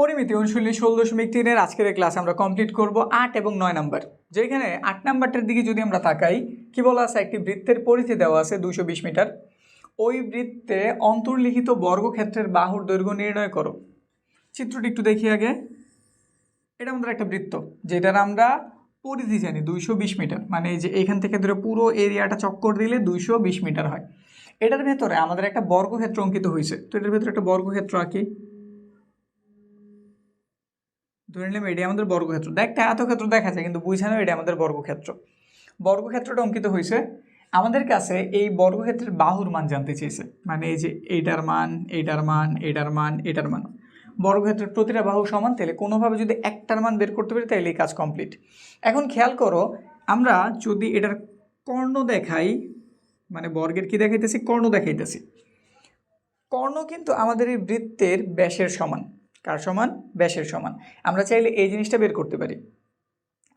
পরিমিতি অনুশীলনী ষোলো দশমিক তিনের আজকের ক্লাস আমরা কমপ্লিট করব আট এবং নয় নাম্বার যেখানে আট নাম্বারটার দিকে যদি আমরা তাকাই, কি বলা আছে? একটি বৃত্তের পরিধি দেওয়া আছে দুশো বিশ মিটার। ওই বৃত্তে অন্তর্লিখিত বর্গক্ষেত্রের বাহুর দৈর্ঘ্য নির্ণয় করো। চিত্রটি একটু দেখি আগে। এটা আমাদের একটা বৃত্ত, যেটার আমরা পরিধি জানি, দুইশো বিশ মিটার। মানে যে এখান থেকে ধরে পুরো এরিয়াটা চক্কর দিলে দুইশো বিশ মিটার হয়। এটার ভেতরে আমাদের একটা বর্গক্ষেত্র অঙ্কিত হয়েছে। তো এটার ভেতরে একটা বর্গক্ষেত্র আঁকি। ধরে নিলাম এটি আমাদের বর্গক্ষেত্র। দেখতে আয়তক্ষেত্র দেখা যায়, কিন্তু বুঝানো এটি আমাদের বর্গক্ষেত্র। বর্গক্ষেত্রটা অঙ্কিত হয়েছে। আমাদের কাছে এই বর্গক্ষেত্রের বাহুর মান জানতে চেয়েছে। মানে এই যে এইটার মান এইটার মান এইটার মান, এটার মান। বর্গক্ষেত্রের প্রতিটা বাহু সমান, তাহলে কোনোভাবে যদি একটার মান বের করতে পারি, তাহলে এই কাজ কমপ্লিট এখন খেয়াল করো, আমরা যদি এটার কর্ণ দেখাই মানে বর্গের কি দেখাইতেছি? কর্ণ দেখাইতেছি। কর্ণ কিন্তু আমাদের এই বৃত্তের ব্যাসের সমান। কার সমান? ব্যাসের সমান। আমরা চাইলে এই জিনিসটা বের করতে পারি।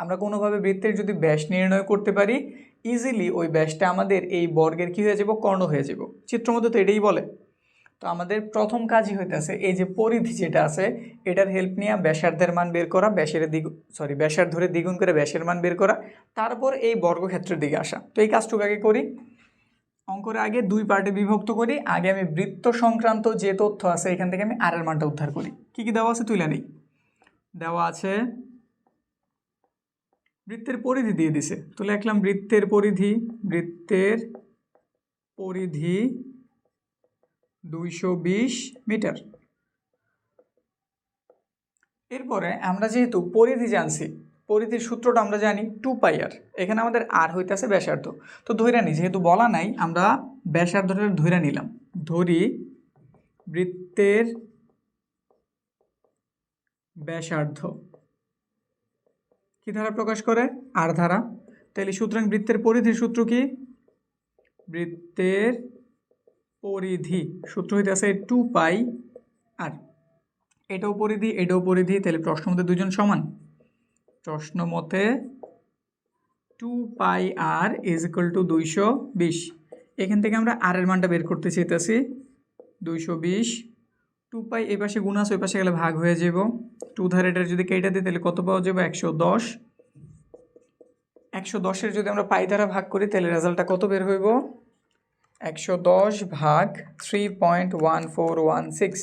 আমরা কোনোভাবে বৃত্তের যদি ব্যাস নির্ণয় করতে পারি ইজিলি ওই ব্যাসটা আমাদের এই বর্গের কি হয়ে যাব? কর্ণ হয়ে যাব। চিত্রমধ্যে তো এটাই বলে। তো আমাদের প্রথম কাজই হইতেছে এই যে পরিধি যেটা আছে, এটার হেল্প নিয়ে ব্যাসার্ধের মান বের করা, ব্যাসের দিক সরি ব্যাসার ধরে দ্বিগুণ করে ব্যাসের মান বের করা, তারপর এই বর্গক্ষেত্রের দিকে আসা। তো এই কাজটুকু আগে করি। অঙ্করে আগে দুই পার্টে বিভক্ত করি। আগে আমি বৃত্ত সংক্রান্ত যে তথ্য আছে, এখান থেকে আমি আর এর মানটা উদ্ধার করি। কি কি দেওয়া আছে তুলে নেই। দেওয়া আছে বৃত্তের পরিধি দিয়ে দিছে। তো লিখলাম বৃত্তের পরিধি বৃত্তের পরিধি দুইশো বিশ মিটার। এরপরে আমরা যেহেতু পরিধি জানছি, পরিধির সূত্রটা আমরা জানি টু পাই আর। এখানে আমাদের আর হইতেছে ব্যাসার্ধ। তো ধৈরা নিই যেহেতু বলা নাই, আমরা ব্যাসার্ধটা ধৈরা নিলাম। ধরি বৃত্তের ব্যাসার্ধ। কি ধারা প্রকাশ করে? আর ধারা। তাহলে সুতরাং বৃত্তের পরিধির সূত্র কি? বৃত্তের পরিধি। সূত্র হইতে আছে টু পাই আর এটাও পরিধি এটাও পরিধি। তাহলে প্রশ্ন মতে দুজন সমান? প্রশ্ন মতে two pi r is equal to দুইশো বিশ। এখান থেকে আমরা আর এর মানটা বের করতে চাইতেছি। দুইশো বিশ টু পাই এই পাশে গুণ আছে, ওই পাশে গেলে ভাগ হয়ে যাব টু ধারে এটা যদি কেটে দিই, তাহলে কত পাওয়া যাবে একশো দশ। একশো দশের যদি আমরা পাই দ্বারা ভাগ করি, তাহলে রেজাল্টটা কত বের হইব? একশো দশ ভাগ three point one four one six.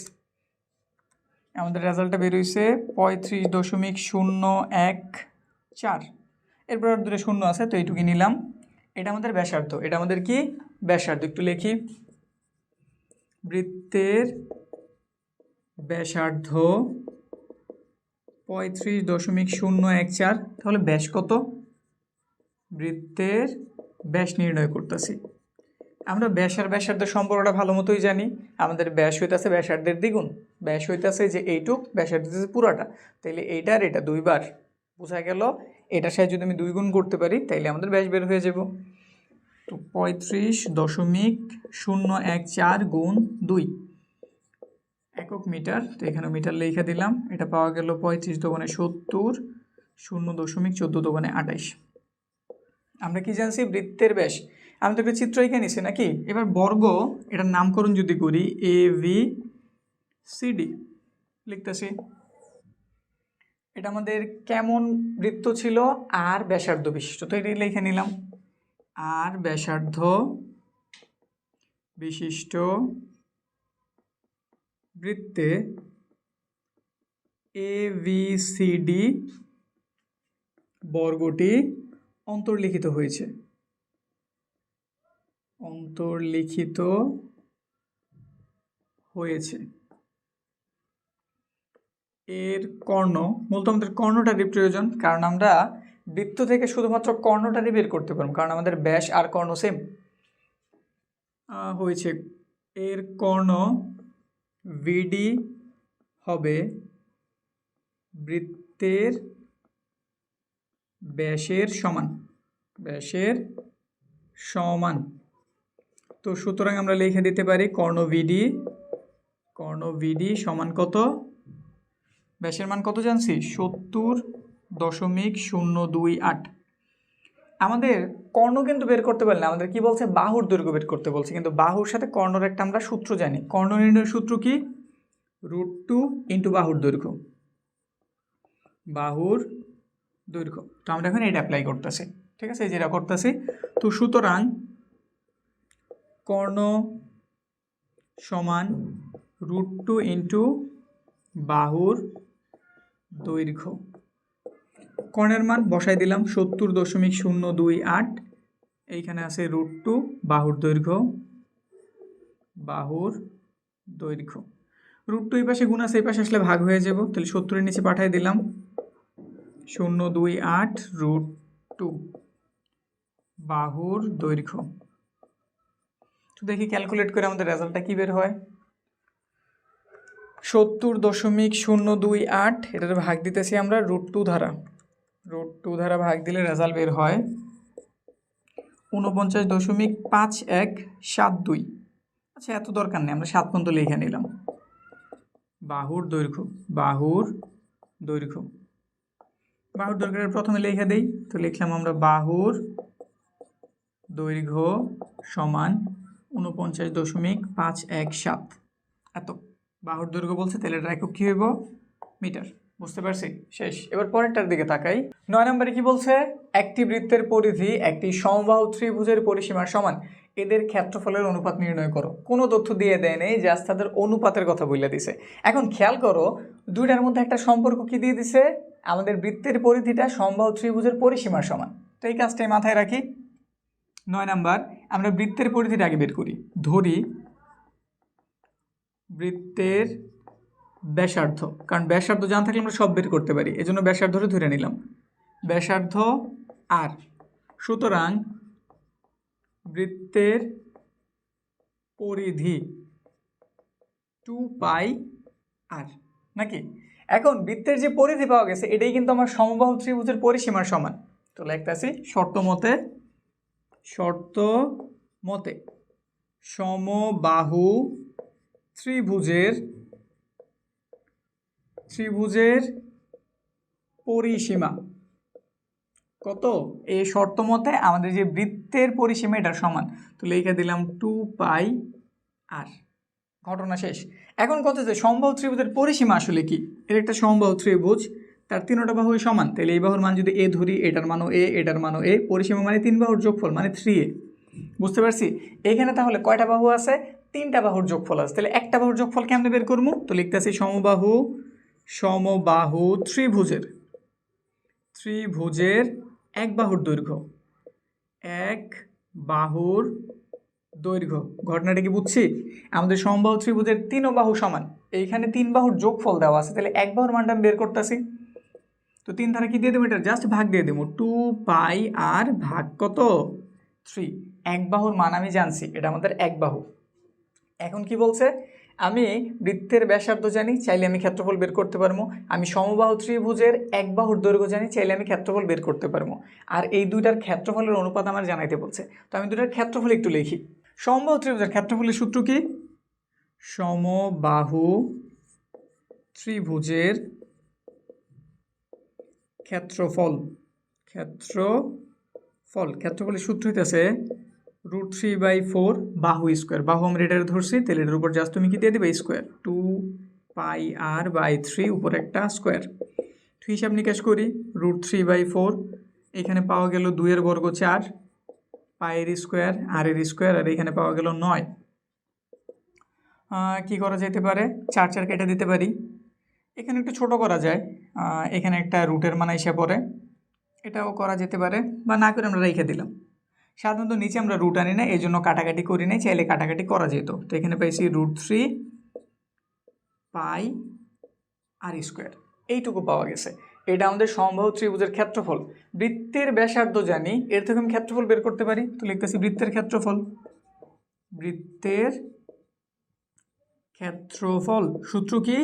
আমাদের রেজাল্টটা বের হয়েছে পঁয়ত্রিশ দশমিক শূন্য এক চার। এরপর দূরে শূন্য আছে, তো এইটুকু নিলাম। এটা আমাদের ব্যাসার্ধ, এটা আমাদের কি? ব্যাসার্ধ, একটু লিখি। বৃত্তের ব্যাসার্ধ পঁয়ত্রিশ দশমিক শূন্য এক চার, তাহলে ব্যাস কত? বৃত্তের ব্যাস নির্ণয় করতেছি। আমরা ব্যাস আর ব্যাসার্ধের সম্পর্কটা ভালো মতোই জানি। আমাদের ব্যাস হইতেছে ব্যাসার্ধের দ্বিগুণ। ব্যাস হইতেছে যে এইটুক, ব্যাসার্ধ হইতেছে পুরাটা। তাইলে এইটা আর এটা দুইবার। বোঝা গেল? এটার সাথে যদি আমি দুই গুণ করতে পারি, তাইলে আমাদের ব্যাস বের হয়ে যাব। তো পঁয়ত্রিশ দশমিক শূন্য এক চার গুণ দুই। একক মিটার, তো এখানে মিটার লেখা দিলাম। এটা পাওয়া গেল পঁয়ত্রিশ দোকানে সত্তর, শূন্য দশমিক চোদ্দ দোকানে আঠাইশ আমরা কি জানছি? বৃত্তের ব্যাস। আমি তো একটা চিত্র এঁকে নিছি নাকি? এবার বর্গ, এটার নামকরণ যদি করি এ ভি সিডি লিখতেছি। এটা আমাদের কেমন বৃত্ত ছিল? আর ব্যাসার্ধ বিশিষ্ট। তো এটাই লিখে নিলাম। আর ব্যাসার্ধ বিশিষ্ট বৃত্তে এ ডি বর্গটি অন্তর্লিখিত হয়েছে। অন্তর্লিখিত হয়েছে। এর কর্ণ, মূলত আমাদের কর্ণটারই প্রয়োজন, কারণ আমরা বৃত্ত থেকে শুধুমাত্র কর্ণটারই বের করতে পারব, কারণ আমাদের ব্যাস আর কর্ণ সেম হয়েছে। এর কর্ণ ভিডি হবে বৃত্তের ব্যাসের সমান ব্যাসের সমান। তো সুতরাং আমরা লিখে দিতে পারি কর্ণ ভিডি কর্ণ ভিডি সমান কত? ব্যাসের মান কত জানছি? সত্তর দশমিক শূন্য দুই আট। আমাদের কর্ণ কিন্তু বের করতে পারলে আমাদের কি বলছে? বাহুর দৈর্ঘ্য বের করতে বলছে। কিন্তু বাহুর সাথে কর্ণর একটা আমরা সূত্র জানি। কর্ণ নির্ণয়ের সূত্র কি? রুট টু ইন্টু বাহুর দৈর্ঘ্য। বাহুর দৈর্ঘ্য। তো আমরা এখন এটা অ্যাপ্লাই করতেছি। ঠিক আছে? যেটা করতেছি। তো সুতরাং কর্ণ সমান রুট টু ইন্টু বাহুর দৈর্ঘ্য। কর্ণের মান বসাই দিলাম সত্তর দশমিক শূন্য দুই আট। এইখানে আছে রুট টু বাহুর দৈর্ঘ্য। বাহুর দৈর্ঘ্য। রুট টু এই পাশে গুণ আছে, এই পাশে আসলে ভাগ হয়ে যাব। তাহলে সত্তরের নিচে পাঠিয়ে দিলাম শূন্য দুই আট রুট টু বাহুর দৈর্ঘ্য। তো দেখি ক্যালকুলেট করে আমাদের রেজাল্টটা কী বের হয়। সত্তর দশমিক শূন্য দুই আট, এটার ভাগ দিতেছি আমরা রুট টু ধারা। রুট টু ধারা ভাগ দিলে রেজাল্ট বের হয় উনপঞ্চাশ দশমিক পাঁচ এক সাত দুই। আচ্ছা এত দরকার নেই, আমরা সাত পর্যন্ত লিখে নিলাম। বাহুর দৈর্ঘ্য বাহুর দৈর্ঘ্য। বাহুর দৈর্ঘ্যের প্রথমে লিখে দেই, তো লিখলাম আমরা বাহুর দৈর্ঘ্য সমান উনপঞ্চাশ দশমিক পাঁচ এক সাত। এত। বাহুর দৈর্ঘ্য বলছে, তাহলে এটা একক কী হইব? মিটার। বুঝতে পারছি? শেষ। এবার পরেরটার দিকে তাকাই। নয় নম্বরে কি বলছে? একটি বৃত্তের পরিধি একটি সমবাহু ত্রিভুজের পরিসীমার সমান। এদের ক্ষেত্রফলের অনুপাত নির্ণয় করো। কোনো তথ্য দিয়ে দেয় নেই, জাস্ট তাদের অনুপাতের কথা বলে দিছে। এখন খেয়াল করো, দুইটার মধ্যে একটা সম্পর্ক কি দিয়ে দিছে? আমাদের বৃত্তের পরিধিটা সমবাহু ত্রিভুজের পরিসীমার সমান। তো এই কাজটাই মাথায় রাখি। নয় নাম্বার, আমরা বৃত্তের পরিধিটা আগে বের করি। ধরি, বৃত্তের ব্যাসার্ধ। কারণ ব্যাসার্ধ জানা থাকলে আমরা সব বের করতে পারি। এজন্য ব্যাসার্ধরে ধরে নিলাম। ব্যাসার্ধ আর। সুতরাং বৃত্তের পরিধি টু পাই আর। নাকি? এখন বৃত্তের যে পরিধি পাওয়া গেছে, এটাই কিন্তু আমার সমবাহু ত্রিভুজের পরিসীমার সমান। তো লিখতেছি, শর্ত মতে শর্ত মতে সমবাহু ত্রিভুজের ত্রিভুজের পরিসীমা। কত? এই শর্ত মতে আমাদের যে বৃত্তের পরিসীমা এটার সমান। তো লিখে দিলাম টু পাই আর ঘটনা শেষ। এখন কত যে সম্ভব ত্রিভুজের পরিসীমা আসলে কি? এর একটা সম্ভব ত্রিভুজ, তার তিনটা বাহু সমান। তাহলে এই বাহুর মান যদি এ ধরি, এটার মানও এ এটার মানও এ পরিসীমা মানে তিন বাহুর যোগফল মানে থ্রি এ বুঝতে পারছি? এখানে তাহলে কয়টা বাহু আছে? তিনটা বাহুর যোগফল আছে। তাহলে একটা বাহুর যোগফল কেমনে বের করব? তো লিখতেছি সমবাহু সমবাহু ত্রিভুজের। ত্রিভুজের এক বাহুর দৈর্ঘ্য। এক বাহুর দৈর্ঘ্য। ঘটনাটা কি বুঝছি? আমাদের সমবাহু ত্রিভুজের তিন বাহু সমান। এইখানে তিন বাহুর যোগফল দেওয়া আছে। তাহলে এক বাহুর মানটা আমি বের করতেছি। তো তিন ধারা কি দিয়ে দেবো এটা? জাস্ট ভাগ দিয়ে দেবো। টু পাই আর ভাগ কত? থ্রি এক বাহুর মান আমি জানছি। এটা আমাদের এক বাহু। এখন কি বলছে? আমি বৃত্তের ব্যাসার্ধ জানি, চাইলে আমি ক্ষেত্রফল বের করতে পারব। আমি সমবাহু ত্রিভুজের এক বাহুর দৈর্ঘ্য জানি, চাইলে আমি ক্ষেত্রফল বের করতে পারব। আর এই দুইটার ক্ষেত্রফলের অনুপাত আমার জানাইতে বলছে। তো আমি দুটার ক্ষেত্রফল একটু লিখি। সমবাহু ত্রিভুজের ক্ষেত্রফলের সূত্র কি? সমবাহু ত্রিভুজের ক্ষেত্রফল। ক্ষেত্রফল। ক্ষেত্রফলের সূত্র হইতেছে রুট থ্রি বাই ফোর বাহু স্কোয়ার বাহু আমরা এটার ধরছি, তাহলে এটার উপর জাস্ট তুমি কি দিয়ে দেবে? Square two pi r by three উপর একটা স্কোয়ার তো হিসাব নিকাশ করি রুট থ্রি বাই ফোর এখানে পাওয়া গেল দুইয়ের বর্গ চার পায়ের স্কোয়ার আর এর স্কোয়ার আর এখানে পাওয়া গেল নয়। কি করা যেতে পারে? চার চার কেটে দিতে পারি। এখানে একটু ছোট করা যায়। এখানে একটা রুটের মান এসে পড়ে। এটাও করা যেতে পারে, বা না করে আমরা রেখে দিলাম। সাধারণত নিচে আমরা রুট আনি না এই জন্য কাটাকাটি করি নাই, চাইলে কাটাকাটি করা যেত। তো এখানে পাইছি root three pi r square এইটুকু পাওয়া গেছে। এটা আমাদের সম্ভব ত্রিভুজের ক্ষেত্রফল। বৃত্তের ব্যাসার্ধ জানি, এর থেকে আমি ক্ষেত্রফল বের করতে পারি? তো লিখতেছি বৃত্তের ক্ষেত্রফল। বৃত্তের ক্ষেত্রফল, সূত্র কি?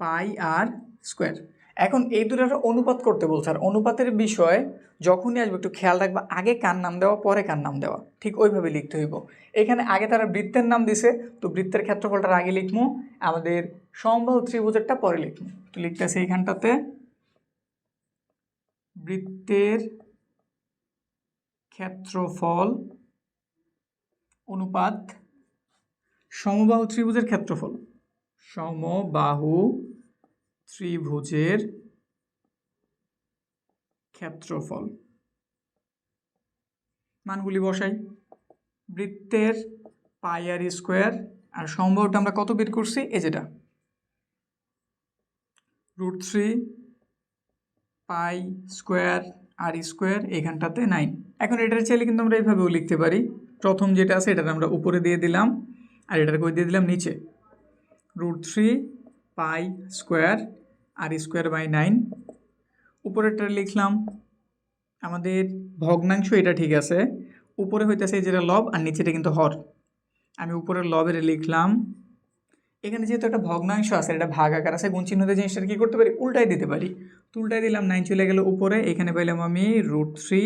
পাই আর স্কোয়ার এখন এই দুটার অনুপাত করতে বলছে। আর অনুপাতের বিষয়, যখনই আসবে, একটু খেয়াল রাখবা, আগে কার নাম দেওয়া, পরে কার নাম দেওয়া। ঠিক ওইভাবে লিখতে হইব। এখানে আগে তারা বৃত্তের নাম দিছে, তো বৃত্তের ক্ষেত্রফলটার আগে লিখব আমাদের সমবাহু ত্রিভুজেরটা পরে লিখব তো লিখতেছে এইখানটাতে, বৃত্তের ক্ষেত্রফল অনুপাত সমবাহু ত্রিভুজের ক্ষেত্রফল। সমবাহু ত্রিভুজের ক্ষেত্রফল। মানগুলি বসাই। বৃত্তের পাই আর স্কোয়ার, আর সম্ভবটা আমরা কত বের করছি? এই যেটা। Root three pi square, r square এখানটাতে নাইন। এখন এটার চাইলে কিন্তু আমরা এইভাবেও লিখতে পারি। প্রথম যেটা আছে, এটার আমরা উপরে দিয়ে দিলাম, আর এটার করে দিয়ে দিলাম? নিচে। Root three pi square, r square by nine. উপরেরটা লিখলাম, আমাদের ভগ্নাংশ এটা ঠিক আছে। উপরে হইতেছে যেটা লব, আর নিচেটা কিন্তু হর। আমি উপরের লবের লিখলাম, এখানে যেহেতু একটা ভগ্নাংশ আছে, এটা ভাগ আকার আছে গুণ চিহ্নতে জিনিসটা কি করতে পারি? উল্টাই দিতে পারি। তো উল্টাই দিলাম, নাইন চলে গেল উপরে, এখানে পাইলাম আমি রুট থ্রি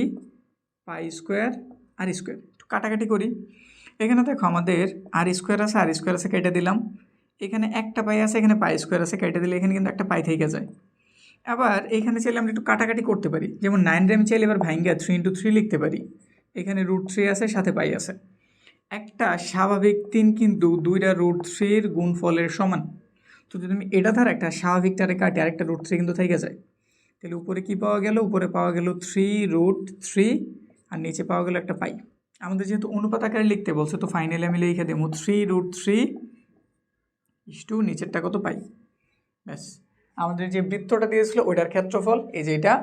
পাই স্কোয়ার, আর স্কোয়ার। কাটাকাটি করি। এখানে দেখো আমাদের আর স্কোয়ার আছে, আর স্কোয়ার আছে কেটে দিলাম। এখানে একটা পাই আছে, এখানে পাই স্কোয়ার আছে, কেটে দিলে এখানে কিন্তু একটা পাই থেকে যায়। আবার এখানে চাইলে আমরা একটু কাটাকাটি করতে পারি। যেমন নাইন আমি চাইলে এবার ভাইঙ্গা থ্রি ইন্টু থ্রি লিখতে পারি। এখানে রুট থ্রি আছে, সাথে পাই আছে। একটা স্বাভাবিক তিন কিন্তু দুইটা রুট থ্রির গুণফলের সমান। তো যদি আমি এটা ধার একটা স্বাভাবিকটারে কাটি, আরেকটা রুট থ্রি কিন্তু থেকে যায়। তাহলে উপরে কি পাওয়া গেল? উপরে পাওয়া গেল থ্রি রুট থ্রি আর নিচে পাওয়া গেল একটা পাই। আমাদের যেহেতু অনুপাত আকারে লিখতে বলছে, তো ফাইনালি আমি লিখে দেবো থ্রি রুট থ্রি ইস্টু নিচেরটা কত পাই। ব্যাস। আমাদের যে বৃত্তটা দিয়েছিল ওইটার ক্ষেত্রফল এই যে এটা,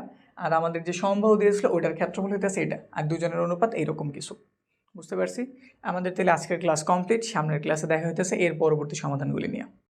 আর আমাদের যে সম্ভব দিয়েছিল ওইটার ক্ষেত্রফল হইতেছে এটা, আর দুজনের অনুপাত এইরকম কিছু। বুঝতে পারছি? আমাদের তাহলে আজকের ক্লাস কমপ্লিট সামনের ক্লাসে দেখা হইতেছে, এর পরবর্তী সমাধানগুলি নিয়ে।